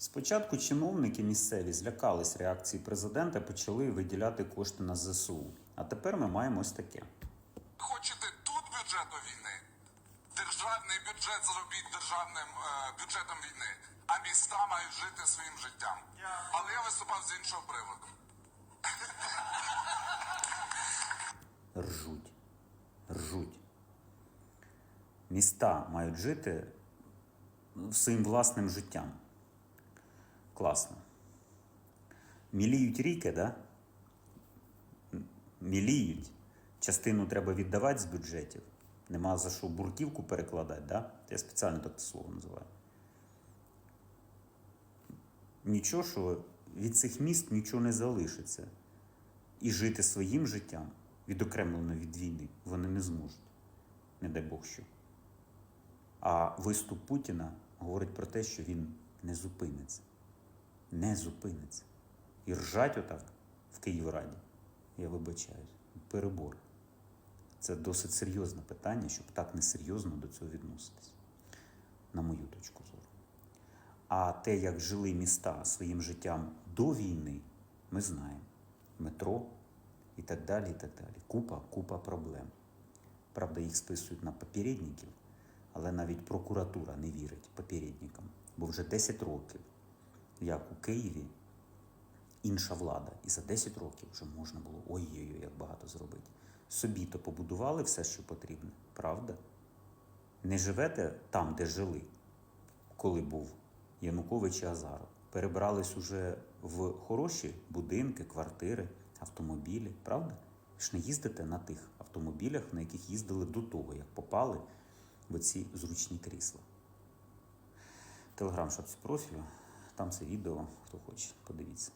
Спочатку чиновники місцеві злякались реакції президента, почали виділяти кошти на ЗСУ. А тепер ми маємо ось таке. Хочете тут бюджет до війни? Державний бюджет зробіть державним е, бюджетом війни, а міста мають жити своїм життям. Але я виступав з іншого приводу. Ржуть. Ржуть. Міста мають жити своїм власним життям. Класно. Міліють ріки, да? Міліють. Частину треба віддавати з бюджетів. Нема за що бурківку перекладати, да? Я спеціально так це слово називаю. Нічого, що від цих міст нічого не залишиться. І жити своїм життям, відокремлено від війни, вони не зможуть. Не дай Бог що. А виступ Путіна говорить про те, що він не зупиниться. Не зупиниться. І ржать отак в Київраді, я вибачаюсь, перебор. Це досить серйозне питання, щоб так несерйозно до цього відноситись, на мою точку зору. А те, як жили міста своїм життям до війни, ми знаємо. Метро і так далі. і так далі. Купа, купа проблем. Правда, їх списують на попередників, але навіть прокуратура не вірить попередникам. Бо вже 10 років, як у Києві, інша влада. І за 10 років вже можна було ой-ой-ой, як багато зробити. Собі то побудували все, що потрібно, правда? Не живете там, де жили, коли був Янукович і Азаров. Перебрались уже в хороші будинки, квартири, автомобілі, правда? Ви ж не їздите на тих автомобілях, на яких їздили до того, як попали в ці зручні крісла. Телеграм шапці профілю, там це відео, хто хоче, подивіться.